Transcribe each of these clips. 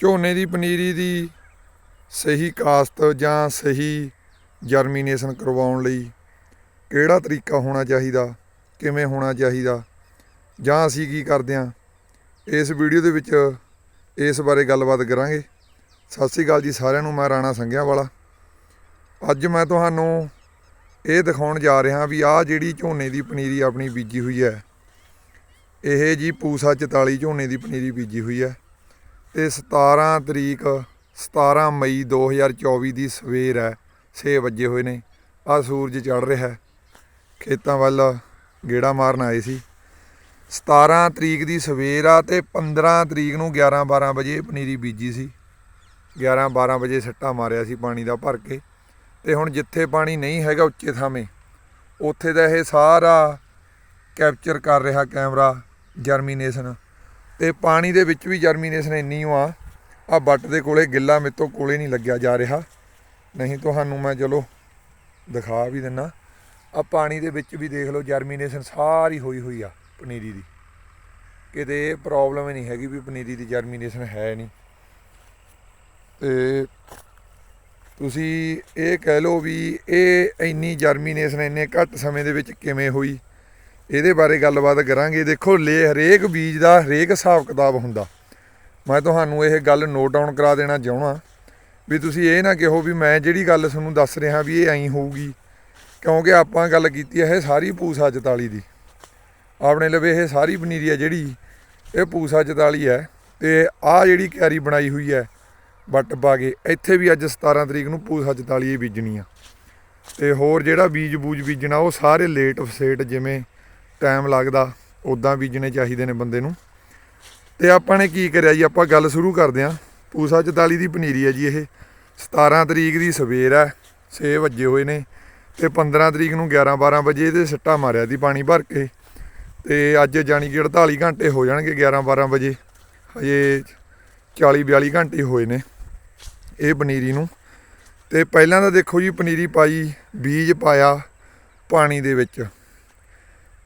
ਝੋਨੇ ਦੀ ਪਨੀਰੀ ਦੀ ਸਹੀ ਕਾਸਤ ਜਾਂ ਸਹੀ ਜਰਮੀਨੇਸ਼ਨ ਕਰਵਾਉਣ ਲਈ ਕਿਹੜਾ ਤਰੀਕਾ ਹੋਣਾ ਚਾਹੀਦਾ, ਕਿਵੇਂ ਹੋਣਾ ਚਾਹੀਦਾ, ਜਾਂ ਅਸੀਂ ਕੀ ਕਰਦੇ ਹਾਂ, ਇਸ ਵੀਡੀਓ ਦੇ ਵਿੱਚ ਇਸ ਬਾਰੇ ਗੱਲਬਾਤ ਕਰਾਂਗੇ। ਸਤਿ ਸ੍ਰੀ ਅਕਾਲ ਜੀ ਸਾਰਿਆਂ ਨੂੰ, ਮੈਂ ਰਾਣਾ ਸੰਘਿਆ ਵਾਲਾ ਅੱਜ ਮੈਂ ਤੁਹਾਨੂੰ ਇਹ ਦਿਖਾਉਣ ਜਾ ਰਿਹਾ ਵੀ ਆਹ ਜਿਹੜੀ ਝੋਨੇ ਦੀ ਪਨੀਰੀ ਆਪਣੀ ਬੀਜੀ ਹੋਈ ਹੈ, ਇਹ ਜੀ ਪੂਸਾ 44 ਝੋਨੇ ਦੀ ਪਨੀਰੀ ਬੀਜੀ ਹੋਈ ਹੈ। ਤੇ 17 ਤਰੀਕ 17 ਮਈ 2024 ਦੀ ਸਵੇਰ ਹੈ। 6 ਵਜੇ ਹੋਏ ਨੇ। ਆ ਸੂਰਜ ਚੜ ਰਿਹਾ ਹੈ। ਖੇਤਾਂ ਵੱਲ ਗੇੜਾ ਮਾਰਨ ਆਏ ਸੀ। 17 ਤਰੀਕ ਦੀ ਸਵੇਰ ਆ ਤੇ 15 ਤਰੀਕ ਨੂੰ 11 12 ਵਜੇ ਪਨੀਰੀ ਬੀਜੀ ਸੀ। 11 12 ਵਜੇ ਸੱਟਾ ਮਾਰਿਆ ਸੀ ਪਾਣੀ ਦਾ ਭਰ ਕੇ। ਤੇ ਹੁਣ ਜਿੱਥੇ ਪਾਣੀ ਨਹੀਂ ਹੈਗਾ ਉੱਚੇ ਥਾਵੇਂ, ਉੱਥੇ ਦਾ ਇਹ ਸਾਰਾ ਕੈਪਚਰ ਕਰ ਰਿਹਾ ਕੈਮਰਾ, ਜਰਮੀਨੇਸ਼ਨ। ਤੇ ਪਾਣੀ ਦੇ ਵਿੱਚ ਵੀ ਜਰਮੀਨੇਸ਼ਨ ਇੰਨੀ ਓ ਆ ਆ ਬੱਟ ਦੇ ਕੋਲੇ ਗਿੱਲਾ ਮੇਰੇ ਤੋਂ ਕੋਲੇ ਨਹੀਂ ਲੱਗਿਆ ਜਾ ਰਿਹਾ। ਨਹੀਂ ਤੁਹਾਨੂੰ ਮੈਂ ਚਲੋ ਦਿਖਾ ਵੀ ਦਿੰਨਾ। ਆ ਪਾਣੀ ਦੇ ਵਿੱਚ ਵੀ ਦੇਖ ਲਓ ਜਰਮੀਨੇਸ਼ਨ ਸਾਰੀ ਹੋਈ ਹੋਈ ਆ ਪਨੀਰੀ ਦੀ। ਕਿਤੇ ਇਹ ਪ੍ਰੋਬਲਮ ਹੀ ਨਹੀਂ ਹੈਗੀ ਵੀ ਪਨੀਰੀ ਦੀ ਜਰਮੀਨੇਸ਼ਨ ਹੈ ਨਹੀਂ। ਤੇ ਤੁਸੀਂ ਇਹ ਕਹਿ ਲਓ ਵੀ ਇਹ ਇੰਨੀ ਜਰਮੀਨੇਸ਼ਨ ਇੰਨੇ ਘੱਟ ਸਮੇਂ ਦੇ ਵਿੱਚ ਕਿਵੇਂ ਹੋਈ? ਇਹਦੇ ਬਾਰੇ ਗੱਲਬਾਤ ਕਰਾਂਗੇ। ਦੇਖੋ, ਲੇ ਹਰੇਕ ਬੀਜ ਦਾ ਹਰੇਕ ਹਿਸਾਬ ਕਿਤਾਬ ਹੁੰਦਾ। ਮੈਂ ਤੁਹਾਨੂੰ ਇਹ ਗੱਲ ਨੋਟ ਡਾਊਨ ਕਰਾ ਦੇਣਾ ਚਾਹੁੰਦਾ ਵੀ ਤੁਸੀਂ ਇਹ ਨਾ ਕਹੋ ਵੀ ਮੈਂ ਜਿਹੜੀ ਗੱਲ ਤੁਹਾਨੂੰ ਦੱਸ ਰਿਹਾ ਵੀ ਇਹ ਐਂ ਹੋਊਗੀ। ਕਿਉਂਕਿ ਆਪਾਂ ਗੱਲ ਕੀਤੀ ਹੈ ਇਹ ਸਾਰੀ ਪੂਸਾ 44 ਦੀ। ਆਪਣੇ ਲਵੇ ਇਹ ਸਾਰੀ ਪਨੀਰੀ ਹੈ ਜਿਹੜੀ, ਇਹ ਪੂਸਾ 44 ਹੈ ਤੇ ਆਹ ਜਿਹੜੀ ਕਿਆਰੀ ਬਣਾਈ ਹੋਈ ਹੈ ਵੱਟ ਪਾ ਕੇ, ਇੱਥੇ ਵੀ ਅੱਜ 17 ਤਰੀਕ ਨੂੰ ਪੂਸਾ 44 ਬੀਜਣੀ ਆ। ਤੇ ਹੋਰ ਜਿਹੜਾ ਬੀਜ ਬੂਜ ਬੀਜਣਾ, ਉਹ ਸਾਰੇ ਲੇਟ ਫਸੇਟ ਜਿਵੇਂ ਟਾਈਮ ਲੱਗਦਾ ਉਦਾਂ ਬੀਜਣੇ ਚਾਹੀਦੇ ਨੇ ਬੰਦੇ ਨੂੰ। ਤੇ ਆਪਾਂ ਨੇ ਕੀ ਕਰਿਆ ਜੀ, ਆਪਾਂ ਗੱਲ ਸ਼ੁਰੂ ਕਰਦੇ ਆਂ ਪੂਸਾ 44 ਦੀ ਪਨੀਰੀ ਹੈ ਜੀ ਇਹ। 17 ਤਰੀਕ ਦੀ ਸਵੇਰ ਹੈ 6 ਵਜੇ ਹੋਏ ਨੇ। ਤੇ 15 ਤਰੀਕ ਨੂੰ 11 12 ਵਜੇ ਇਹਦੇ ਸਿੱਟਾ ਮਾਰਿਆ ਦੀ ਪਾਣੀ ਭਰ ਕੇ। ਤੇ ਅੱਜ ਜਾਣੀ ਕਿ 48 ਘੰਟੇ ਹੋ ਜਾਣਗੇ 11 12 ਵਜੇ। ਹਜੇ 40 42 ਘੰਟੇ ਹੋਏ ਨੇ ਇਹ ਪਨੀਰੀ ਨੂੰ। ਤੇ ਪਹਿਲਾਂ ਤਾਂ ਦੇਖੋ ਜੀ, ਪਨੀਰੀ ਪਾਈ, ਬੀਜ ਪਾਇਆ ਪਾਣੀ ਦੇ ਵਿੱਚ।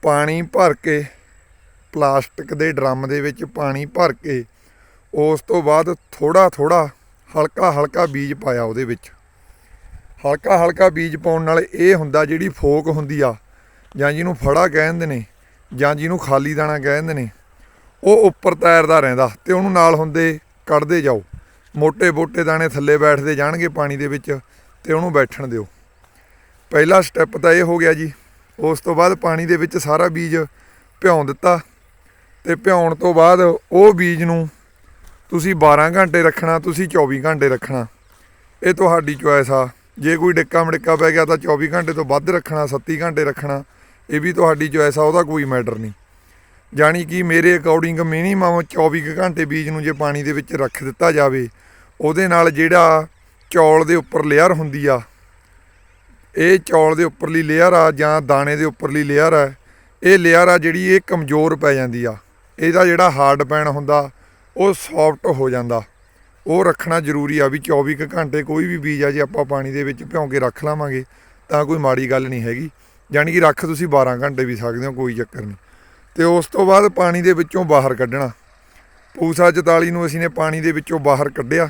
ਪਾਣੀ ਭਰ ਕੇ, ਪਲਾਸਟਿਕ ਦੇ ਡਰਮ ਦੇ ਵਿੱਚ ਪਾਣੀ ਭਰ ਕੇ, ਉਸ ਤੋਂ ਬਾਅਦ ਥੋੜਾ ਥੋੜਾ ਹਲਕਾ ਹਲਕਾ ਬੀਜ ਪਾਇਆ ਉਹਦੇ ਵਿੱਚ। ਹਲਕਾ ਹਲਕਾ ਬੀਜ ਪਾਉਣ ਨਾਲ ਇਹ ਹੁੰਦਾ ਜਿਹੜੀ ਫੋਕ ਹੁੰਦੀ ਆ, ਜਾਂ ਜਿਹਨੂੰ ਫੜਾ ਕਹਿੰਦੇ ਨੇ, ਜਾਂ ਜਿਹਨੂੰ ਖਾਲੀ ਦਾਣਾ ਕਹਿੰਦੇ ਨੇ, ਉਹ ਉੱਪਰ ਤੈਰਦਾ ਰਹਿੰਦਾ ਤੇ ਉਹਨੂੰ ਨਾਲ ਹੁੰਦੇ ਕੱਢਦੇ ਜਾਓ। ਮੋٹے ਬੋਟੇ ਦਾਣੇ ਥੱਲੇ ਬੈਠਦੇ ਜਾਣਗੇ ਪਾਣੀ ਦੇ ਵਿੱਚ ਤੇ ਉਹਨੂੰ ਬੈਠਣ ਦਿਓ। ਪਹਿਲਾ ਸਟੈਪ ਤਾਂ ਇਹ ਹੋ ਗਿਆ ਜੀ ਉਸ ਤੋਂ ਬਾਅਦ ਪਾਣੀ ਦੇ ਵਿੱਚ ਸਾਰਾ ਬੀਜ ਭਿਉਂ ਦਿੱਤਾ ਤੇ ਭਿਉਣ ਤੋਂ ਬਾਅਦ ਉਹ ਬੀਜ ਨੂੰ ਤੁਸੀਂ 12 ਘੰਟੇ ਰੱਖਣਾ, ਤੁਸੀਂ 24 ਘੰਟੇ ਰੱਖਣਾ। ਇਹ ਤੁਹਾਡੀ ਚੋਇਸ ਆ। ਜੇ ਕੋਈ ਡਿੱਕਾ ਮੜਿੱਕਾ ਪੈ ਗਿਆ ਤਾਂ 24 ਘੰਟੇ ਤੋਂ ਵੱਧ ਰੱਖਣਾ 37 ਘੰਟੇ ਰੱਖਣਾ, ਇਹ ਵੀ ਤੁਹਾਡੀ ਚੋਇਸ ਆ, ਉਹਦਾ ਕੋਈ ਮੈਟਰ ਨਹੀਂ। ਜਾਣੀ ਕਿ ਮੇਰੇ ਅਕੋਰਡਿੰਗ ਮਿਨੀਮਮ 24 ਕੁ ਘੰਟੇ ਬੀਜ ਨੂੰ ਜੇ ਪਾਣੀ ਦੇ ਵਿੱਚ ਰੱਖ ਦਿੱਤਾ ਜਾਵੇ, ਉਹਦੇ ਨਾਲ ਜਿਹੜਾ ਚੌਲ ਦੇ ਉੱਪਰ ਲੇਅਰ ਹੁੰਦੀ ਆ ਇਹ ਚੌਲ ਦੇ ਉੱਪਰਲੀ ਲੇਅਰ ਆ ਜਾਂ ਦਾਣੇ ਦੇ ਉੱਪਰਲੀ ਲੇਅਰ ਆ, ਇਹ ਲੇਅਰ ਆ ਜਿਹੜੀ ਇਹ ਕਮਜ਼ੋਰ ਪੈ ਜਾਂਦੀ ਆ। ਇਹਦਾ ਜਿਹੜਾ ਹਾਰਡ ਪੈਣ ਹੁੰਦਾ, ਉਹ ਸੌਫਟ ਹੋ ਜਾਂਦਾ। ਉਹ ਰੱਖਣਾ ਜ਼ਰੂਰੀ ਆ ਵੀ 24 ਕੁ ਘੰਟੇ ਕੋਈ ਵੀ ਬੀਜ ਆ, ਜੇ ਆਪਾਂ ਪਾਣੀ ਦੇ ਵਿੱਚ ਭਿਉਂ ਕੇ ਰੱਖ ਲਾਵਾਂਗੇ, ਤਾਂ ਕੋਈ ਮਾੜੀ ਗੱਲ ਨਹੀਂ ਹੈਗੀ। ਯਾਨੀ ਕਿ ਰੱਖ ਤੁਸੀਂ 12 ਘੰਟੇ ਵੀ ਸਕਦੇ ਹੋ, ਕੋਈ ਚੱਕਰ ਨਹੀਂ। ਤੇ ਉਸ ਤੋਂ ਬਾਅਦ ਪਾਣੀ ਦੇ ਵਿੱਚੋਂ ਬਾਹਰ ਕੱਢਣਾ। ਪੂਸਾ 44 ਨੂੰ ਅਸੀਂ ਨੇ ਪਾਣੀ ਦੇ ਵਿੱਚੋਂ ਬਾਹਰ ਕੱਢਿਆ।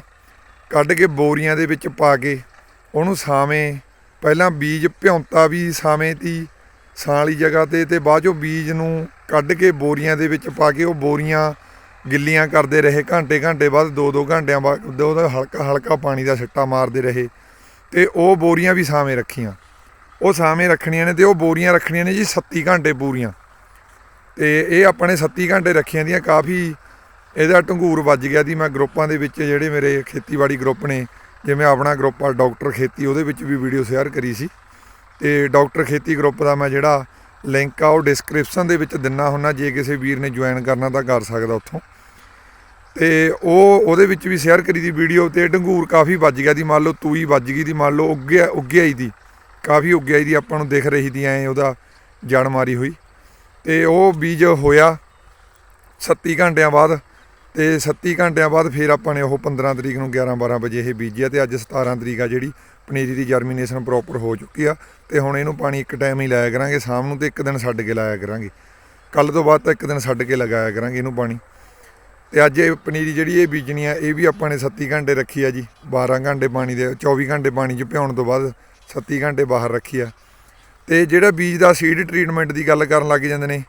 ਕੱਢ ਕੇ ਬੋਰੀਆਂ ਦੇ ਵਿੱਚ ਪਾ ਕੇ, ਉਹਨੂੰ ਸਾਵੇਂ ਪਹਿਲਾਂ ਬੀਜ ਭਿਉਂਤਾ ਵੀ ਸਾਵੇਂ ਤੀ ਸਾਂ ਵਾਲੀ ਜਗ੍ਹਾ ਤੇ ਤੇ ਬਾਅਦ ਚੋਂ ਬੀਜ ਨੂੰ ਕੱਢ ਕੇ ਬੋਰੀਆਂ ਦੇ ਵਿੱਚ ਪਾ ਕੇ ਉਹ ਬੋਰੀਆਂ ਗਿੱਲੀਆਂ ਕਰਦੇ ਰਹੇ, ਘੰਟੇ ਘੰਟੇ ਬਾਅਦ ਦੋ ਦੋ ਘੰਟਿਆਂ ਬਾਅਦ ਉਹਦਾ ਹਲਕਾ ਹਲਕਾ ਪਾਣੀ ਦਾ ਛਿੱਟਾ ਮਾਰਦੇ ਰਹੇ ਤੇ ਉਹ ਬੋਰੀਆਂ ਵੀ ਸਾਵੇਂ ਰੱਖੀਆਂ। ਉਹ ਸਾਵੇਂ ਰੱਖਣੀਆਂ ਨੇ ਤੇ ਉਹ ਬੋਰੀਆਂ ਰੱਖਣੀਆਂ ਨੇ ਜੀ 37 ਘੰਟੇ ਪੂਰੀਆਂ। ਤੇ ਇਹ ਆਪਣੇ 37 ਘੰਟੇ ਰੱਖੀਆਂ ਦੀਆਂ ਕਾਫੀ ਇਹਦਾ ਢੰਗੂਰ ਵੱਜ ਗਿਆ ਦੀ ਮੈਂ ਗਰੁੱਪਾਂ ਦੇ ਵਿੱਚ ਜਿਹੜੇ ਮੇਰੇ ਖੇਤੀਬਾੜੀ ਗਰੁੱਪ ਨੇ ਜਿਵੇਂ ਆਪਣਾ ਗਰੁੱਪ ਆ ਡਾਕਟਰ ਖੇਤੀ, ਉਹਦੇ ਵਿੱਚ ਵੀ ਵੀਡੀਓ ਸ਼ੇਅਰ ਕਰੀ ਸੀ। ਤੇ ਡਾਕਟਰ ਖੇਤੀ ਗਰੁੱਪ ਦਾ ਮੈਂ ਜਿਹੜਾ ਲਿੰਕ ਆ, ਉਹ ਡਿਸਕ੍ਰਿਪਸ਼ਨ ਦੇ ਵਿੱਚ ਦਿੰਨਾ ਹੁੰਨਾ, ਜੇ ਕਿਸੇ ਵੀਰ ਨੇ ਜੁਆਇਨ ਕਰਨਾ ਤਾਂ ਕਰ ਸਕਦਾ ਉੱਥੋਂ। ਤੇ ਉਹ, ਉਹਦੇ ਵਿੱਚ ਵੀ ਸ਼ੇਅਰ ਕਰੀ ਦੀ ਵੀਡੀਓ ਤੇ ਡੰਗੂਰ ਕਾਫੀ ਵੱਜ ਗਿਆ ਦੀ, ਮੰਨ ਲਓ ਤੂਈ ਵੱਜ ਗਈ ਦੀ, ਮੰਨ ਲਓ ਉੱਗਿਆ ਉੱਗਿਆ ਹੀ ਦੀ, ਕਾਫੀ ਉੱਗਿਆ ਹੀ ਦੀ, ਆਪਾਂ ਨੂੰ ਦਿਖ ਰਹੀ ਦੀ ਐ ਉਹਦਾ ਜੜ ਮਾਰੀ ਹੋਈ। ਤੇ ਉਹ ਬੀਜ ਹੋਇਆ 37 ਘੰਟਿਆਂ ਬਾਅਦ ਤੇ 37 ਘੰਟਿਆਂ ਬਾਅਦ ਫਿਰ ਆਪਾਂ ਨੇ ਉਹ 15 ਤਰੀਕ ਨੂੰ 11 12 ਵਜੇ ਇਹ ਬੀਜਿਆ ਤੇ ਅੱਜ 17 ਤਰੀਕ ਆ ਜਿਹੜੀ ਪਨੀਰੀ ਦੀ ਜਰਮੀਨੇਸ਼ਨ ਪ੍ਰੋਪਰ ਹੋ ਚੁੱਕੀ ਆ ਤੇ ਹੁਣ ਇਹਨੂੰ ਪਾਣੀ ਇੱਕ ਟਾਈਮ ਹੀ ਲਾਇਆ ਕਰਾਂਗੇ, ਸ਼ਾਮ ਨੂੰ ਤੇ ਇੱਕ ਦਿਨ ਛੱਡ ਕੇ ਲਾਇਆ ਕਰਾਂਗੇ। ਕੱਲ ਤੋਂ ਬਾਅਦ ਤਾਂ ਇੱਕ ਦਿਨ ਛੱਡ ਕੇ ਲਗਾਇਆ ਕਰਾਂਗੇ ਇਹਨੂੰ ਪਾਣੀ। ਤੇ ਅੱਜ ਇਹ ਪਨੀਰੀ ਜਿਹੜੀ ਇਹ ਬੀਜਣੀ ਆ, ਇਹ ਵੀ ਆਪਾਂ ਨੇ 37 ਘੰਟੇ ਰੱਖੀ ਆ ਜੀ 12 ਘੰਟੇ ਪਾਣੀ ਦੇ 24 ਘੰਟੇ ਪਾਣੀ 'ਚ ਭਿਉਣ ਤੋਂ ਬਾਅਦ 37 ਘੰਟੇ ਬਾਹਰ ਰੱਖੀ ਆ। ਤੇ ਜਿਹੜਾ ਬੀਜ ਦਾ ਸੀਡ ਟ੍ਰੀਟਮੈਂਟ ਦੀ ਗੱਲ ਕਰਨ ਲੱਗ ਜਾਂਦੇ ਨੇ,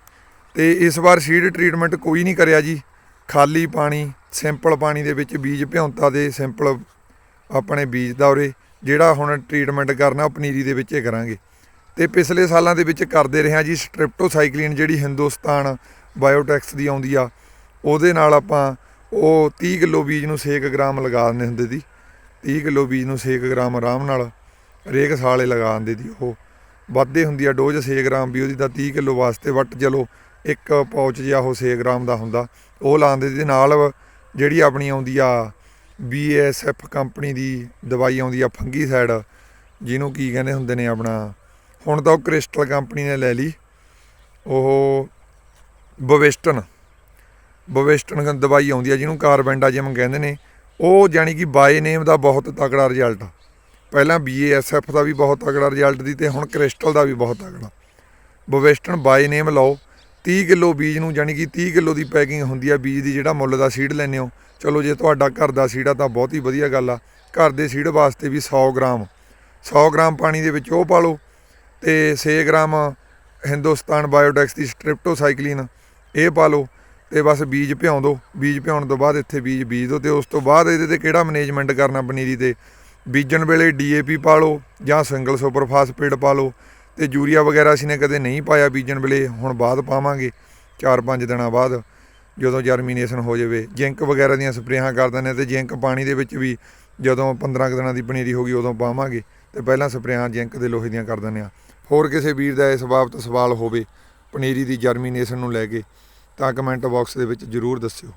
ਤੇ ਇਸ ਵਾਰ ਸੀਡ ਟ੍ਰੀਟਮੈਂਟ ਕੋਈ ਨਹੀਂ ਕਰਿਆ ਜੀ। ਖਾਲੀ ਪਾਣੀ, ਸਿੰਪਲ ਪਾਣੀ ਦੇ ਵਿੱਚ ਬੀਜ, ਭਿਉਂਤਾ ਦੇ ਸਿੰਪਲ ਆਪਣੇ ਬੀਜ ਦਾ ਉਰੇ, ਜਿਹੜਾ ਹੁਣ ਟ੍ਰੀਟਮੈਂਟ ਕਰਨਾ ਉਹ ਪਨੀਰੀ ਦੇ ਵਿੱਚ ਹੀ ਕਰਾਂਗੇ। ਤੇ ਪਿਛਲੇ ਸਾਲਾਂ ਦੇ ਵਿੱਚ ਕਰਦੇ ਰਹੇ ਹਾਂ ਜੀ ਸਟ੍ਰਿਪਟੋਸਾਈਕਲਿਨ ਜਿਹੜੀ ਹਿੰਦੁਸਤਾਨ ਬਾਇਓਟੈਕਸ ਦੀ ਆਉਂਦੀ ਆ, ਉਹਦੇ ਨਾਲ ਆਪਾਂ ਉਹ 30 ਕਿਲੋ ਬੀਜ ਨੂੰ 6 ਗ੍ਰਾਮ ਲਗਾ ਦਿੰਦੇ ਹੁੰਦੇ ਸੀ। 30 ਕਿਲੋ ਬੀਜ ਨੂੰ 6 ਗ੍ਰਾਮ ਆਰਾਮ ਨਾਲ ਹਰੇਕ ਸਾਲੇ ਲਗਾ ਦਿੰਦੇ ਸੀ ਉਹ। ਵੱਧਦੇ ਹੁੰਦੀ ਆ, ਡੋਜ਼ 6 ਗ੍ਰਾਮ ਵੀ, ਉਹਦੀ ਤਾਂ 30 ਕਿਲੋ ਵਾਸਤੇ ਵੱਟ ਚਲੋ, ਇੱਕ ਪਾਊਚ ਜਿਹਾ ਉਹ 6 ਗ੍ਰਾਮ ਦਾ ਹੁੰਦਾ। ਉਹ ਲਾਉਂਦੇ ਸੀ ਨਾਲ ਜਿਹੜੀ ਆਪਣੀ ਆਉਂਦੀ ਆ BASF ਕੰਪਨੀ ਦੀ ਦਵਾਈ ਆਉਂਦੀ ਆ ਫੰਗੀ ਸਾਈਡ ਜਿਹਨੂੰ ਕੀ ਕਹਿੰਦੇ ਹੁੰਦੇ ਨੇ ਆਪਣਾ, ਹੁਣ ਤਾਂ ਉਹ ਕ੍ਰਿਸਟਲ ਕੰਪਨੀ ਨੇ ਲੈ ਲਈ, ਉਹ ਬਵਿਸਟਨ ਬਵਿਸਟਨ ਦਵਾਈ ਆਉਂਦੀ ਆ ਜਿਹਨੂੰ ਕਾਰਬੈਂਡਾਜਮ ਕਹਿੰਦੇ ਨੇ, ਉਹ ਜਾਨੀ ਕਿ ਬਾਏ ਨੇਮ ਦਾ ਬਹੁਤ ਤਕੜਾ ਰਿਜ਼ਲਟ ਆ। ਪਹਿਲਾਂ BASF ਦਾ ਵੀ ਬਹੁਤ ਤਕੜਾ ਰਿਜ਼ਲਟ ਦੀ ਤੇ ਹੁਣ ਕ੍ਰਿਸਟਲ ਦਾ ਵੀ ਬਹੁਤ ਤਕੜਾ। ਬਵਿਸਟਨ ਬਾਏ ਨੇਮ ਲਓ 30 ਕਿਲੋ ਬੀਜ ਨੂੰ ਜਾਨੀ ਕਿ 30 ਕਿਲੋ ਦੀ ਪੈਕਿੰਗ ਹੁੰਦੀ ਆ, ਬੀਜ ਦੀ ਜਿਹੜਾ ਮੁੱਲ ਦਾ ਸੀਡ ਲੈਂਦੇ ਹੋ। ਚਲੋ ਜੇ ਤੁਹਾਡਾ ਘਰ ਦਾ ਸੀਡ ਆ, ਤਾਂ ਬਹੁਤ ਹੀ ਵਧੀਆ ਗੱਲ ਆ। ਘਰ ਦੇ ਸੀਡ ਵਾਸਤੇ ਵੀ 100 ਗ੍ਰਾਮ। 100 ਗ੍ਰਾਮ ਪਾਣੀ ਦੇ ਵਿੱਚ ਉਹ ਪਾ ਲਓ ਤੇ 6 ਗ੍ਰਾਮ ਹਿੰਦੁਸਤਾਨ ਬਾਇਓਟੈਕਸ ਦੀ ਸਟ੍ਰਿਪਟੋਸਾਈਕਲਿਨ ਇਹ ਪਾ ਲਓ ਤੇ ਬਸ ਬੀਜ ਭਿਉਂ ਦਿਓ ਬੀਜ ਭਿਉਣ ਤੋਂ ਬਾਅਦ ਇੱਥੇ ਬੀਜ ਬੀਜ ਦਿਓ ਤੇ ਉਸ ਤੋਂ ਬਾਅਦ ਇਹਦੇ ਤੇ ਕਿਹੜਾ ਮੈਨੇਜਮੈਂਟ ਕਰਨਾ ਪਨੀਰੀ ਤੇ? ਬੀਜਣ ਵੇਲੇ ਡੀਏਪੀ ਪਾ ਲਓ ਜਾਂ ਸਿੰਗਲ ਸੁਪਰ ਫਾਸਫੇਟ ਪਾ ਲਓ। ਤੇ ਯੂਰੀਆ ਵਗੈਰਾ ਅਸੀਂ ਨੇ ਕਦੇ ਨਹੀਂ ਪਾਇਆ ਬੀਜਣ ਵੇਲੇ, ਹੁਣ ਬਾਅਦ ਪਾਵਾਂਗੇ 4-5 ਦਿਨਾਂ ਬਾਅਦ, ਜਦੋਂ ਜਰਮੀਨੇਸ਼ਨ ਹੋ ਜਾਵੇ। ਜਿੰਕ ਵਗੈਰਾ ਦੀਆਂ ਸਪਰੇਹਾਂ ਕਰ ਦਿੰਦੇ ਹਾਂ ਤੇ ਜਿੰਕ ਪਾਣੀ ਦੇ ਵਿੱਚ ਵੀ ਜਦੋਂ 15 ਕੁ ਦਿਨਾਂ ਦੀ ਪਨੀਰੀ ਹੋ ਗਈ, ਉਦੋਂ ਪਾਵਾਂਗੇ। ਤੇ ਪਹਿਲਾਂ ਸਪਰੇਹਾਂ ਜਿੰਕ ਦੇ ਲੋਹੇ ਦੀਆਂ ਕਰ ਦਿੰਦੇ ਹਾਂ। ਹੋਰ ਕਿਸੇ ਵੀਰ ਦਾ ਇਸ ਬਾਬਤ ਸਵਾਲ ਹੋਵੇ, ਪਨੀਰੀ ਦੀ ਜਰਮੀਨੇਸ਼ਨ ਨੂੰ ਲੈ ਕੇ, ਤਾਂ ਕਮੈਂਟ ਬਾਕਸ ਦੇ ਵਿੱਚ ਜਰੂਰ ਦੱਸਿਓ।